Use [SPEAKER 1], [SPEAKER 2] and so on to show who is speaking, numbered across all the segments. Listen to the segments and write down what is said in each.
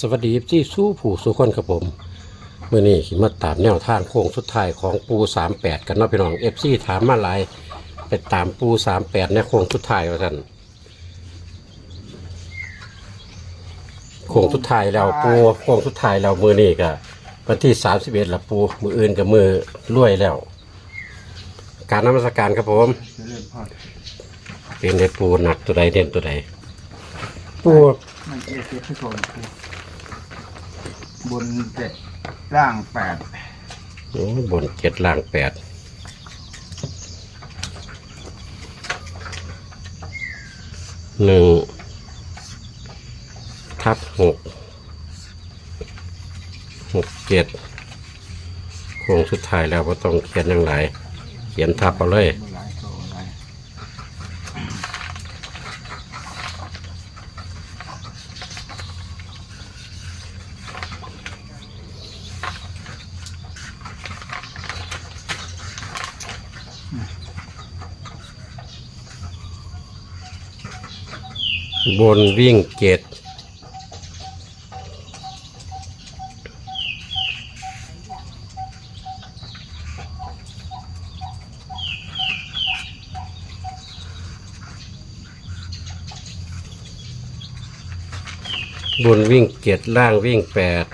[SPEAKER 1] สวัสดีที่สู้ผู้สุคนครับผมเมื่อนี้ขิมาตามแนวทางโค้งสุดท้ายของปูสามแปดกันเนาะพี่น้องเอฟซีถามมาหลายไปตามปูสามแปดในโค้งสุดท้ายว่าท่านโค้งสุดท้ายแล้วปูโค้งสุดท้ายแล้วมือนี้ก็วันที่สามสิบเอ็ดละปูมืออื่นกับมือรวยแล้ว การนมัสการครับผม
[SPEAKER 2] เป็
[SPEAKER 1] นในปูหนักตัวใดเด่นตัวใดปู
[SPEAKER 2] มันเอเสียที่ก่อน บนเจ็ดล่างแปด
[SPEAKER 1] โอ้บนเจ็ดล่างแปดหนึ่งทับหกหกเจ็ดโค้งสุดท้ายแล้วก็ต้องเขียนอย่างไรเขียนทับเอาเลย
[SPEAKER 2] บ่หลายโตหลาย
[SPEAKER 1] บนวิ่งเจ็ดบนวิ่งเจ็ดล่างวิ่งแปด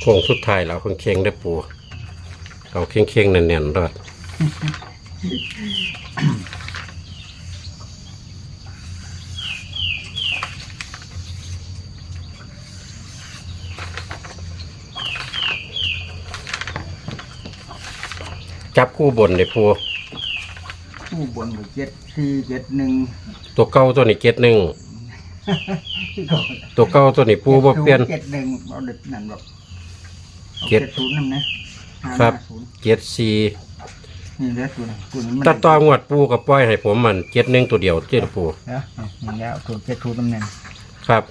[SPEAKER 1] โค้งสุดท้ายแล้วเข่งได้ปูเอาเข่งๆแน่นๆด้วย จับคู่บนเลยปู
[SPEAKER 2] ผู้บนก็เจ็ดสี่เจ็ดหนึ่ง
[SPEAKER 1] ตัวเก้าตัวนี้เจ็ดหนึ่ง
[SPEAKER 2] ที่ก่อน
[SPEAKER 1] ตัวเก้าตัวนี้ปูบ่เปลี่ยน
[SPEAKER 2] เจ็ดหนึ่งเอาเด็กนั่นบอกเอา
[SPEAKER 1] เจ็ด
[SPEAKER 2] ศูนย์นั่นนะห้า
[SPEAKER 1] ครับ
[SPEAKER 2] ห้าศูนย์
[SPEAKER 1] เจ็ดสี่
[SPEAKER 2] นี่เหลือศูนย์ศูนย์มัน
[SPEAKER 1] ตัดต่องวดปูกับปล่อยให้ผมมันเจ็ดหนึ่งตัวเดียวเจ็ดปู
[SPEAKER 2] นะนี่แล้วศูนย์เจ็ดศูนย์ตำแหน่ง
[SPEAKER 1] ครับ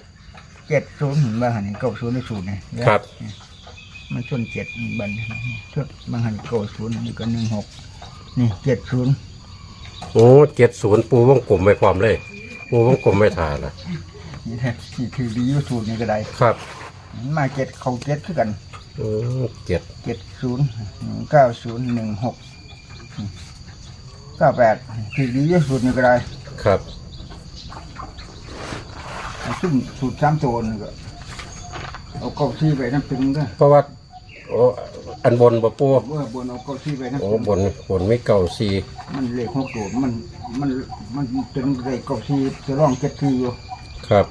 [SPEAKER 2] เจ็ดศูนย์เห็นบ้างหันเก้าศูนย์ในศูนย์ไง
[SPEAKER 1] ครับ
[SPEAKER 2] มันชนเจ็ดบันชนบางหันเก้าศูนย์นี่ก็หนึ่งหกนี่เจ็ดศูนย์
[SPEAKER 1] โอ้เจ็ดศูนย์ปูวงกลมไว้ความเลย ปูวงกลมไม่ทาละ
[SPEAKER 2] นี่แหละที่ถือดีอยู่ศูนย์นี่ก็ได้
[SPEAKER 1] ครับ
[SPEAKER 2] มาเจ็ดเขาเจ็ดคือกัน
[SPEAKER 1] อืมเจ็ด
[SPEAKER 2] เจ็ดศูนย์เก้าศูนย์หนึ่งหก เก้าแปดถือดีอยู่ศูนย์นี่ก็ได้
[SPEAKER 1] ครับ
[SPEAKER 2] ซึ่งสูตรสามตัวนี่ก็เอาเก้าที่ไปน้ำตึงก็
[SPEAKER 1] เพราะว่าโอ้อันบนบ่ปู
[SPEAKER 2] เมื่อบนเอาเก้าที่ไปน้ำ
[SPEAKER 1] โอ้
[SPEAKER 2] ตึง
[SPEAKER 1] บนบนไม่เก่าสี่
[SPEAKER 2] มันเลขหกตัวมันมันมันเป็นเลขเก้าที่จะร่องเจ็ดที่อยู่
[SPEAKER 1] ครับ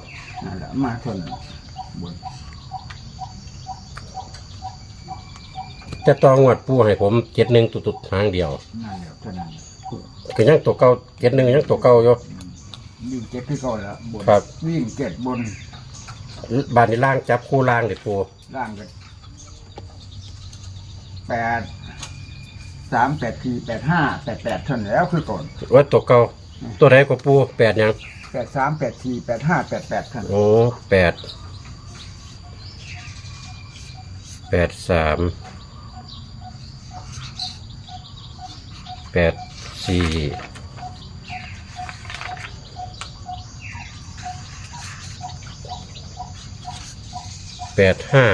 [SPEAKER 2] นั่นแหละมาเท่านั้นบน
[SPEAKER 1] จะต่องวดปูให้ผมเจ็ดหนึ่งตุดๆทางเดียว
[SPEAKER 2] นั่นแหละเท่านั้น
[SPEAKER 1] ก็ยังตัวเก่าเจ็ดหนึ่งยังตัวเก่าอยู่
[SPEAKER 2] วิ่งเจ็ดที่เก่าแล้วบน
[SPEAKER 1] ครับ
[SPEAKER 2] วิ่งเจ็ดบน
[SPEAKER 1] บานนี้ล่างจับคู่ล่างเด็ดปู
[SPEAKER 2] ล่างกันแปดสามแปดสี่แปดห้าแปดแปดเท่านั้นแล้วคือก่อน
[SPEAKER 1] ว่าตัวเก่าตัวไหนก็ปูแปดยัง
[SPEAKER 2] แปดสามแปดสี่แปดห้าแปดแปดเท่านั้น
[SPEAKER 1] โอ้แปดแปดสาม แปดสี่แปดห้า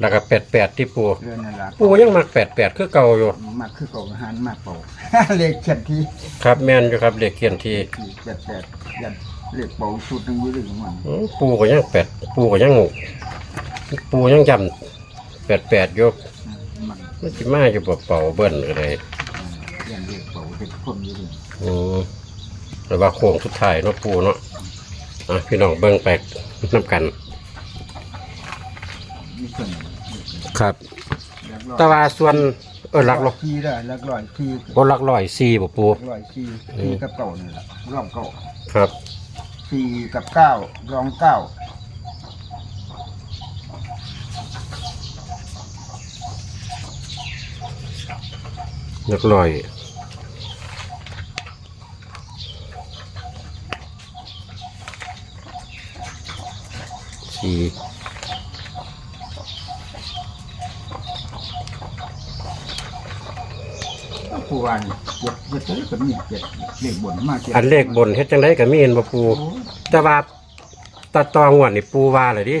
[SPEAKER 1] แล้วก็แปดแปดที่ปู
[SPEAKER 2] เรื่องนั่นแหละ
[SPEAKER 1] ปูยังมักแปดแปดคือเก่าอยู่
[SPEAKER 2] มากคือเก่าหันมากเป่า เลขเขียนที่
[SPEAKER 1] ครับแม่นอยู่ครับเด็กเขียนที
[SPEAKER 2] สี่แปดแปดยันเลขเป่าสูตรหนึ่งอยี่เรื่องของมัน
[SPEAKER 1] อืมปูก็ยังแปดปูก็ยังปูยังจำแปดแปดอยู่
[SPEAKER 2] มัน
[SPEAKER 1] มันสิมาอยู่เป่าๆเบิ้ลก็เลย
[SPEAKER 2] ยันเลขเป่าเลขคนอยี่เรื่อง
[SPEAKER 1] อืมแต่ว่าโค้งสุดท้ายเนาะปูเนาะอะพี่น้องเบิ้งแปลกน้ำกัน
[SPEAKER 2] มีส่วน
[SPEAKER 1] ครับ
[SPEAKER 2] หลักร้อย
[SPEAKER 1] แต่ว่าส่วนเออหลักร้อย
[SPEAKER 2] ที่ได้หลักร้อยที่
[SPEAKER 1] โอหลักร้อยสี่บ่ปู
[SPEAKER 2] หลักร้อยที่ที่กับเก่านี่แหละรอบเก่า
[SPEAKER 1] ครับ
[SPEAKER 2] สี่กับเก้า รองเก้า
[SPEAKER 1] หลักร้อยสี่
[SPEAKER 2] ผู้วันเจ็ดเจ็ดเจ็ดก็มีเจ็ดเลขบนมาเจ็ด
[SPEAKER 1] อันเลขบนเฮ็ดจังไดก็มีเห็นบ่ปู
[SPEAKER 2] โอ้
[SPEAKER 1] แต่ว่าตาตองวดนี่ปูว่าเลยดิ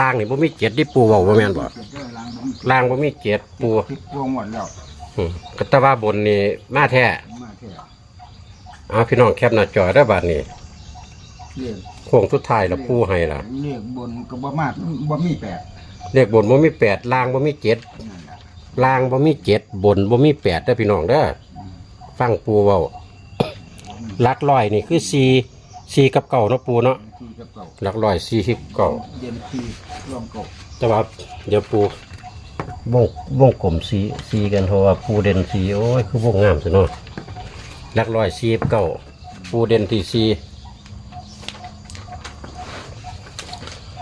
[SPEAKER 1] ล่างนี่บ่มีเจ็ดที่ปูเว้าบ่แม่นบ่
[SPEAKER 2] เจ็ดเด้อล้างบ่มี
[SPEAKER 1] ล่างบ่มีเจ็ดปู
[SPEAKER 2] คิดวงหมดแล้ว
[SPEAKER 1] อืมก็แต่ว่าบนนี่มาแท้
[SPEAKER 2] มาแค่
[SPEAKER 1] เอาพี่น้องแคปหน้าจอได้อบัดนี้
[SPEAKER 2] เลข
[SPEAKER 1] โค้งสุดท้ายแล้วปูให้ล่ะ
[SPEAKER 2] เลขบนก็บ่มาบ่มีแปด
[SPEAKER 1] เลขบนบ่มีแปดล่างบ่มีเจ็ด
[SPEAKER 2] นั่นแหละ
[SPEAKER 1] ล่างบ่มีเจ็ดบนบ่มีแปดเด้อพี่น้องเด้อฟังปูเว้าหลักร้อยนี่คือสี่สี่กับเก่าเนาะปูเนาะ
[SPEAKER 2] ที่กับเก่า
[SPEAKER 1] หลักร้อยสี่กับเก่า
[SPEAKER 2] เย็นที่ร่วมเก่า
[SPEAKER 1] แต่ว่าเดี๋ยวปู วงวงกลมสีสีกันเพราะว่าปูเด่นสีโอ้ยคือวงงามสิเนาะลักร้อยสีเก่าปูเด่นที่สี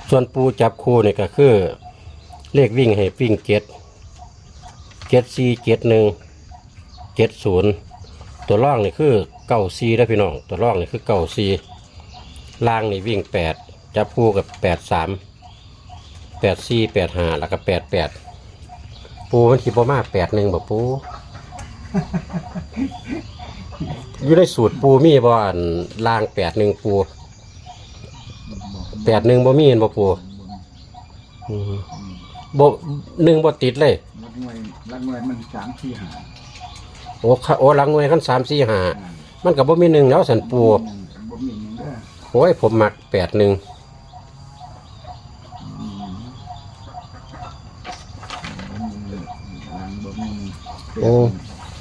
[SPEAKER 1] ส่วนปูจับคู่นี่ก็คือ เลขวิ่งให้วิ่งเจ็ดเจ็ดสี่เจ็ดหนึ่งเจ็ดศูนย์ตัวล่องนี่คือเก้าสี่แล้วพี่น้องตัวล่องนี่คือเก้าสีล่างนี่วิ่งแปดจับคู่กับแปดสามแปดสี่แปดห้าแล้วก็แปดแปด ปูมันขีบมาแปดหนึ่งบ่ปู อยู่ในสูตรปูมีบ่อันล่างแปดหนึ่งปูแปดหนึ่งบ่มีเห็นบ่ปูอืมบ่หนึ่งบ่ติดเลย
[SPEAKER 2] ลักหน่วยลักหน่วยมันสามสี่ห้า
[SPEAKER 1] โอ้ค่ะโอ้หลังหน่วยขั้นสามสี่ห้ามันกับบ่มีหนึ่งแล้วสันปู
[SPEAKER 2] บ่มีหนึ่งเด้อ
[SPEAKER 1] โอ้ยผมมักแปดหนึ่ง
[SPEAKER 2] แปด
[SPEAKER 1] โอ้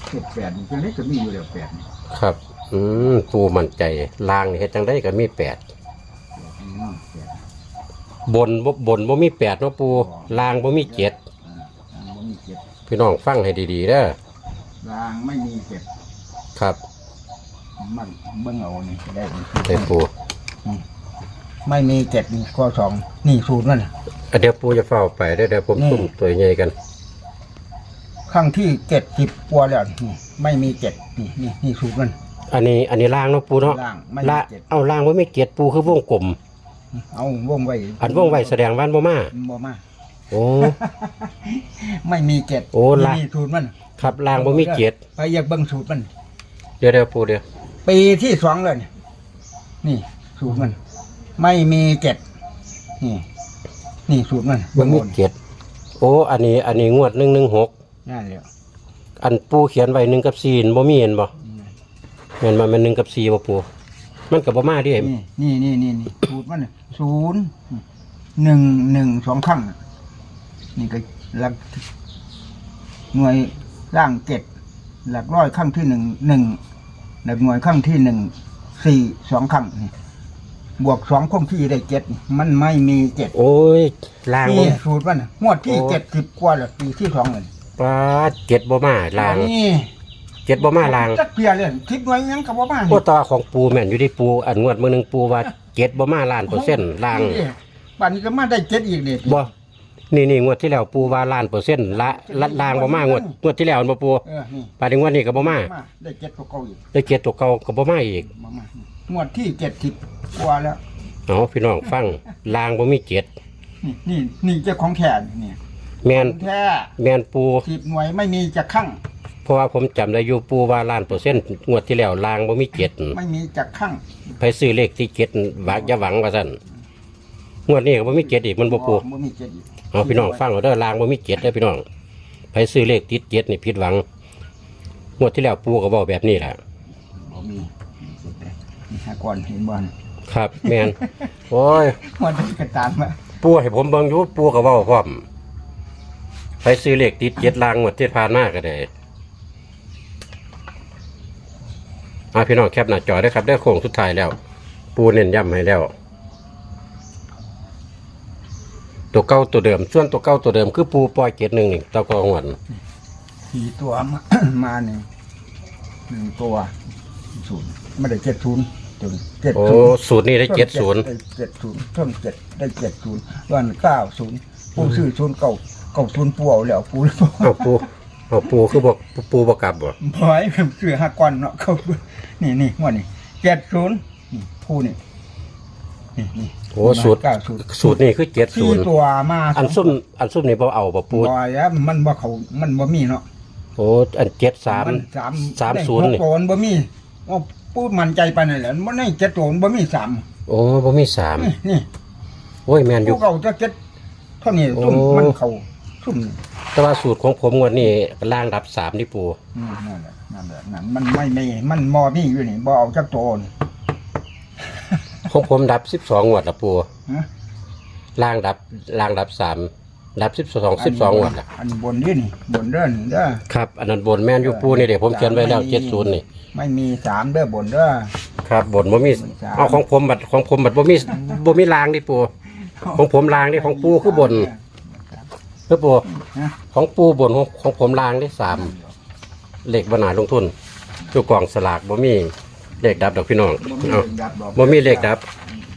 [SPEAKER 2] เจ็ดแปดนี่จังได๋ก็มีอยู่แล้วแปดนี่
[SPEAKER 1] ครับ อืมปูมั่นใจล่างนี่เฮ็ดจังได้ก็มีแปด
[SPEAKER 2] อืมแปด
[SPEAKER 1] บนบ่บนบ่มีแปดเนาะปูล่างบ่มีเจ็ด
[SPEAKER 2] อ่าล้างบ่มีเจ็ด
[SPEAKER 1] พี่น้องฟังให้ดีๆเด้อ
[SPEAKER 2] ล้างไม่มีเจ็ด
[SPEAKER 1] ครับ
[SPEAKER 2] มันเบิ่งเอานี่ได้
[SPEAKER 1] ไอ้ปู
[SPEAKER 2] ไม่มีเจ็ดนี่ข้อสองนี่สูตรมันน่ะ
[SPEAKER 1] อะเดี๋ยวปูจะเฝ้าไปเด้อเดี๋ยวผม
[SPEAKER 2] นี่
[SPEAKER 1] ซุ่มตัวใหญ่กัน
[SPEAKER 2] ครั้งที่เจ็ดสิบกว่าแล้วนี่ไม่มีเจ็ดนี่นี่นี่สูตรมัน
[SPEAKER 1] อันนี้อันนี้ล่างเนาะปูเนาะ
[SPEAKER 2] ล่างไม่มี
[SPEAKER 1] ละ
[SPEAKER 2] เจ็ด
[SPEAKER 1] เอาล่างบ่มีเจ็ดปูคือวงกลม
[SPEAKER 2] เอาวงไว้
[SPEAKER 1] อันวงไว้แสดงว่าอันบ่มา
[SPEAKER 2] บ่มา
[SPEAKER 1] โอ้
[SPEAKER 2] ไม่มีเจ็ด
[SPEAKER 1] โอ้ละ
[SPEAKER 2] นี่สูตรมัน
[SPEAKER 1] ครับล่างบ่มีเจ็ด
[SPEAKER 2] ไปอยากเบิ่งสูตรมัน
[SPEAKER 1] เดี๋ยวเดี๋ยวปูเดี๋ยว
[SPEAKER 2] ปีที่สองเลยนี่นี่ สูตรมัน ไม่มีเจ็ดนี่ นี่สูตรมัน
[SPEAKER 1] บ่
[SPEAKER 2] เบิ่ง
[SPEAKER 1] มี
[SPEAKER 2] บน
[SPEAKER 1] เจ็ดโอ้ อันนี้อันนี้งวด116
[SPEAKER 2] นั่น แหละ
[SPEAKER 1] อันปูเขียนไว้1กับ4นั่นบ่มีเห็นบ่แม่นบ่แม่น1กับ4บ่ปูมันก็บ่มาเดิ
[SPEAKER 2] นี่นี่นี่นี่นี่สูตรมันน่ะศูนย์หนึ่งหนึ่งสองครั้งน่ะนี่ก็หลักหน่วยร่างเจ็ดหลักร้อยครั้งที่หนึ่งหนึ่งหลักหน่วยครั้งที่หนึ่งสี่สองครั้งนี่บวกสองคงที่ได้เจ็ดมันไม่มีเจ็ด
[SPEAKER 1] โอ้ยล่างบ่
[SPEAKER 2] นี่สูตรมันน่ะงวดที่
[SPEAKER 1] โอ้
[SPEAKER 2] เจ็ดสิบกว่าแล้วปีที่สองเลย
[SPEAKER 1] ปลาเจ็ดบ่มาล่าง
[SPEAKER 2] นี่
[SPEAKER 1] เจ็ดบ่มาล่าง
[SPEAKER 2] จักเพียเลยคิดหน่วยยังกับว่าบ้าน
[SPEAKER 1] โอ้ตาของปูแม่นอยู่ที่ปูอันงวดมื้อหนึงปูว่าเจ็ดบ่มาล้านเปอร์เซ็นต์ล่าง
[SPEAKER 2] บ้านนี้ก็มาได้เจ็ดอีกนี่
[SPEAKER 1] บ่นี่นี่งวดที่แล้วปูว่าล้านเปอร์เซ็นต์ละละล่างบ่มางวดงวดที่แล้วบ่ปู
[SPEAKER 2] เออนี่
[SPEAKER 1] ปานนี้งวดนี้ก็บ่มา
[SPEAKER 2] มาได้เจ็ดกว่าเก่าอีก
[SPEAKER 1] ได้เจ็ดตัวเก่าก็บ่มาอีก
[SPEAKER 2] มามางวดที่เจ็ดสิบกว่าแล้ว
[SPEAKER 1] เอาพี่น้องฟังล่างบ่มีเจ็ด
[SPEAKER 2] นี่นี่นี่เจ้าของแขนนี่
[SPEAKER 1] แม่น
[SPEAKER 2] แท้
[SPEAKER 1] แม่นปู
[SPEAKER 2] สิบหน่วยไม่มีจะข้าง
[SPEAKER 1] เพราะว่าผมจำได้อยู่ปูว่าล้านเปอร์เซ็นต์งวดที่แล้วล่างบ่มีเจ็ด
[SPEAKER 2] ไม่มีจะข้าง
[SPEAKER 1] ไปซื้อเลขที่เจ็ดหวังอย่าหวังว่าซั่นงวดนี้ก็บ่มีเจ็ดอีกมันบ่ปู
[SPEAKER 2] บ่มีเจ็ดอีก
[SPEAKER 1] เอาพี่น้องฟังเอาเด้อลางบ่มีเจ็ดเด้อพี่น้องไปซื้อเลขติดเจ็ดนี่ผิดหวังงวดที่แล้วปูก็บอกแบบนี้แหละ
[SPEAKER 2] บ่มีนี่หาก่อนเห็นบ่อน
[SPEAKER 1] ครับแมนโอ้ย
[SPEAKER 2] มันได้กระตามมา
[SPEAKER 1] ปูให้ผมเบิ่งอยู่ปูก็เว้าพร้อม ไปซื้อเลขติดเจ็ดลางงวดที่ผ่านมาก็ได้อาพี่น้องแคปหน้าจอได้อครับได้อโค้งสุดท้ายแล้ว ปูเน้นย้ำให้แล้ว ตัวเก่าตัวเดิม ส่วนตัวเก่าตัวเดิมคือปูปล่อยเจ็ดหนึ่งนี่ตะกอหวน
[SPEAKER 2] สี่ตัวมา มาหนึ่งหนึ่งตัวศูนย์ไม่ได้เจ็ดศูนย์จนเจ็ด
[SPEAKER 1] โอ้
[SPEAKER 2] ศูนย์
[SPEAKER 1] สูตรนี้ได้เจ็ดศูนย์
[SPEAKER 2] ได้เจ็ดศูนย์เพิ่มเจ็ดได้เจ็ดศูนย์วันเก้าศูนย์ปูซื้อศูนย์เก่า เก่าศูนย์ปูเอาแล้วปูเลยบอก
[SPEAKER 1] เอาปูเอาปูคือบอกปูบอกกลับบ่
[SPEAKER 2] บอยผมซื้อห้าก้อนเนาะเขานี่นี่งวดนี่เจ็ดศูนย์นี่ปูนี่นี่นี่
[SPEAKER 1] โอ้สูตร
[SPEAKER 2] เก้าศูนย์
[SPEAKER 1] สูตรนี่คือเจ็ดศู
[SPEAKER 2] สี่
[SPEAKER 1] นย์
[SPEAKER 2] ตัวมา
[SPEAKER 1] อันซุ่มอันซุ่มนี่บ่เอาบ่ปู
[SPEAKER 2] บอยแล้วมันบ่เขามันบ่มีเนาะ
[SPEAKER 1] โอ้อันเจ็ดสาม
[SPEAKER 2] มันสาม
[SPEAKER 1] สามศูนย์นี่
[SPEAKER 2] ได้หกโอนบ่มีว่าพูดมั่นใจไปานนั่นแหละมันไม่เจ็ดโอนบ่มีสาม
[SPEAKER 1] โอ้บ่มีสาม
[SPEAKER 2] นี่นี่
[SPEAKER 1] โอ้ยแมนอ
[SPEAKER 2] ผู้
[SPEAKER 1] ยู่
[SPEAKER 2] เก่าจะเจ็ดเท่านี้ซุ่ม
[SPEAKER 1] โอ้
[SPEAKER 2] มันเขา ซุ่มนี่
[SPEAKER 1] แต่ว่าสูตรของผมงวดนี้ล่างดับสามนี่ปู
[SPEAKER 2] นี่นั่นแหละนั่นแหละนั่นมันไม่มีมันมอมีอยู่นี่บ่เอาจักโตน
[SPEAKER 1] ของผมดับสิบสองงวดละปู
[SPEAKER 2] ฮะ
[SPEAKER 1] ล่างดับล่างดับสามดับสิบสองสิบสองงวดละ
[SPEAKER 2] อันบนนี่นี่บนเด้อนี่เด้อ
[SPEAKER 1] ครับอันนั้นบนแมนอยู่ปูนี่เดี๋ยวผมเขียนไว้แล้วเจ็ดศูนย์นี่
[SPEAKER 2] ไม่มีสามเด้อบนเด้อ
[SPEAKER 1] ครับบนบ่มี
[SPEAKER 2] สาม
[SPEAKER 1] เอาของผมบัดของผมบัดบ่มีบ่มีรางนี่ปูของผมรางนี่ของปูคือบน คือปู
[SPEAKER 2] ฮะ
[SPEAKER 1] ของปูบนของของผมรางนี่สามเลขบนาลงทุนคือกองสลากบ่มีเลขดับดอกพี่น้อง
[SPEAKER 2] บ่มี
[SPEAKER 1] เอา
[SPEAKER 2] เลขดับดอก
[SPEAKER 1] บ่มีเลขดับ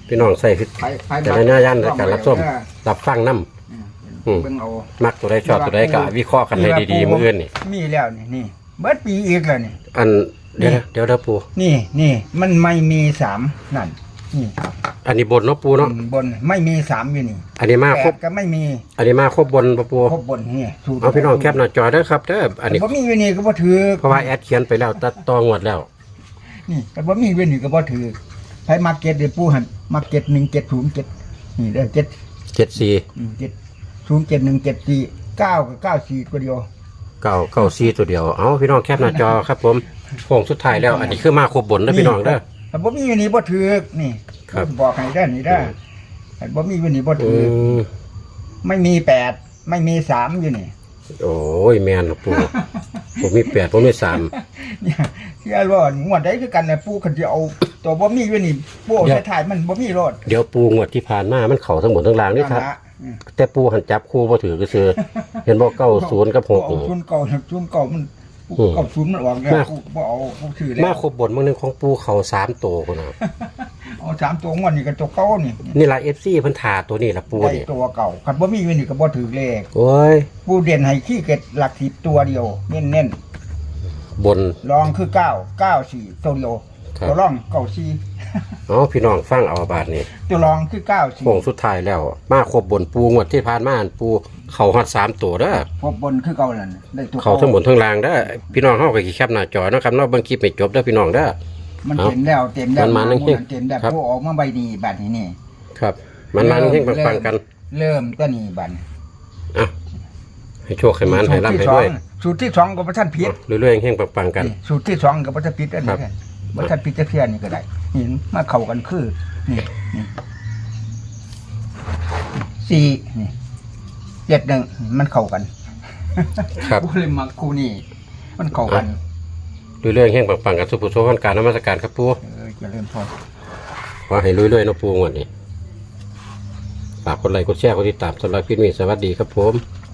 [SPEAKER 1] พี่น้องใส่คือ
[SPEAKER 2] ไปไป
[SPEAKER 1] แต่ในหน้ายันในการรับส้มรับฟังนํอืม
[SPEAKER 2] เบิ่งเอา
[SPEAKER 1] มักตัวใดชอบตัวใดก็วิเคราะห์กันให้ดีๆมื้ออื่นนี่
[SPEAKER 2] มีแล้วนี่นี่เบิดปีอีกแล้วนี่
[SPEAKER 1] อันเดี๋ยวนะเดี๋ยวเด้อปู
[SPEAKER 2] นี่นี่มันไม่มีสามนั่น นี่
[SPEAKER 1] อันนี้บนเนาะปูเนาะ
[SPEAKER 2] บนไม่มีสามอยู่นี่
[SPEAKER 1] อันนี้มา
[SPEAKER 2] แป
[SPEAKER 1] ครบ
[SPEAKER 2] ดก็ไม่มี
[SPEAKER 1] อันนี้มาครบบนบ่ปู
[SPEAKER 2] ครบบนนี่สูตร
[SPEAKER 1] เอาพี่น้องแคปหน้าจอเด้อครับเด้ออันนี้
[SPEAKER 2] แต่บ่มีอยู่นี่ก็บ่ถือ
[SPEAKER 1] เพราะว่าแอดเขียนไปแล้วตัดต่องวดแล้ว
[SPEAKER 2] นี่แต่บ่มีอยู่นี่ก็บ่ถือไผมาเก็ตเดี๋ยวปู่หันมาเก็ต1707นี่เด้อ7
[SPEAKER 1] 74
[SPEAKER 2] อืม7 071749กับ94ตัวเดียว
[SPEAKER 1] เก้าเก้าสี่ตัวเดียว เอาพี่น้องแคปหน้าจอครับผมโค้งสุดท้ายแล้ว อันนี้คือมาครบบนเด้อพี่น้องเด้อ
[SPEAKER 2] แต่บ่มีอยู่นี่บ่ถือนี่
[SPEAKER 1] ครับ
[SPEAKER 2] บอกให้ได้อนี่ได้อแต่บ่มีอยู่นี่บ่
[SPEAKER 1] อื
[SPEAKER 2] ถือ
[SPEAKER 1] ม
[SPEAKER 2] ไม่มีแปดไม่มีสามอยู่นี่
[SPEAKER 1] โอ้ยแมนครับปูผมมีแปดผมมีสาม
[SPEAKER 2] เนี่ยที่อารอดงวดใดคือกันนะปู่คันสิเอาตัวบ่มีอยู่นี่ปู่เอาใส่ถ่ายมันบ่มีรถ
[SPEAKER 1] เดี๋ยวปูงวดที่ผ่านมามันเข่าทั้งหมดทั้งรางนี่ครับ
[SPEAKER 2] นั่นละอืม
[SPEAKER 1] แต่ปูหันจับคู่บ่ถือก็คือเห็นบอกเก้าศูนย์กับหก
[SPEAKER 2] เอา
[SPEAKER 1] นี่
[SPEAKER 2] ชุนเก่าชุนเก่ามัน
[SPEAKER 1] อืม
[SPEAKER 2] เก่าชุนมันออกแล้ว
[SPEAKER 1] มา
[SPEAKER 2] ปู่บ่เอาปู่ถือแล้ว
[SPEAKER 1] มาครบบนบางหนึงของปูเข่าสามตัวคนนะ
[SPEAKER 2] เอาสามตัวงวดนี่ก็ตัวเก่านี่
[SPEAKER 1] นี่ละเอฟซีเพิ่นถาตัวนี้ละปู
[SPEAKER 2] ได้
[SPEAKER 1] นี่
[SPEAKER 2] ตัวเก่าคันบ่มีอยู่นี่ก็บ่ถือเลข
[SPEAKER 1] โอ้ย
[SPEAKER 2] ปู่เด่นให้ขี้เก็ดหลักสิบตัวเดียวเน้น
[SPEAKER 1] บน
[SPEAKER 2] ๆรองคือเก้าเก้าสี่ตัวเดียว
[SPEAKER 1] ครับ
[SPEAKER 2] ตัวรองเก้าสี่
[SPEAKER 1] เอาพี่น้องฟังเอาบาทนี่
[SPEAKER 2] ตัวรองคือเก้าสี่
[SPEAKER 1] โค้งสุดท้ายแล้ว มาครบบนปูงวดที่ผ่านมาอันปูเข่าฮอดสามตัวเด้อ
[SPEAKER 2] พบบนคือเก่านั่นได้ตัว
[SPEAKER 1] เขาทั้งบนทั้งล่างเด้อพี่น้องเฮาก็สิแคปหน้าจอเนาะครับเนาะเบิ่งคลิปให้จบเด้อพี่น้องเด้อ
[SPEAKER 2] มัน
[SPEAKER 1] เอา
[SPEAKER 2] เต็มแล้วเต็มแล้ว
[SPEAKER 1] มันมานั่ง
[SPEAKER 2] ห
[SPEAKER 1] เฮ็ด
[SPEAKER 2] เต็มแล้ว
[SPEAKER 1] ครับ
[SPEAKER 2] ผู้ออกมาใบนี้บัดนี้นี่
[SPEAKER 1] ครับ มันมันเฮงปังๆกัน
[SPEAKER 2] เริ่มก็นี่บัด
[SPEAKER 1] อะให้โชคให้มันให้ร่ำให้ด้วย
[SPEAKER 2] สูตรที่สองกับพระท่านพิษ
[SPEAKER 1] เรื่อยๆเฮงปังๆกัน
[SPEAKER 2] นี่สูตรที่สองกับพระท่านพิษอัน
[SPEAKER 1] ครั
[SPEAKER 2] นี้
[SPEAKER 1] บ
[SPEAKER 2] แค่พระ ท่านพิษจะเทียนนี่ก็ได้นี่มาเข้ากันคือนี่นี่สี่นี่เจ็ดหนึ่งมันเข้ากัน
[SPEAKER 1] ครับ
[SPEAKER 2] กูเลยมาคู่นี่มันเข้ากัน
[SPEAKER 1] เรื่อยๆเฮงปังๆกันสุภุโสวันการนมัสการครับปู
[SPEAKER 2] เออเจะเริ่มพอ
[SPEAKER 1] ขอให้เรื่อยๆเนาะปูงวดนี้ฝากกดไลค์กดแชร์กดติดตามสำหรับคลิปนี้สวัสดีครับผม
[SPEAKER 2] ค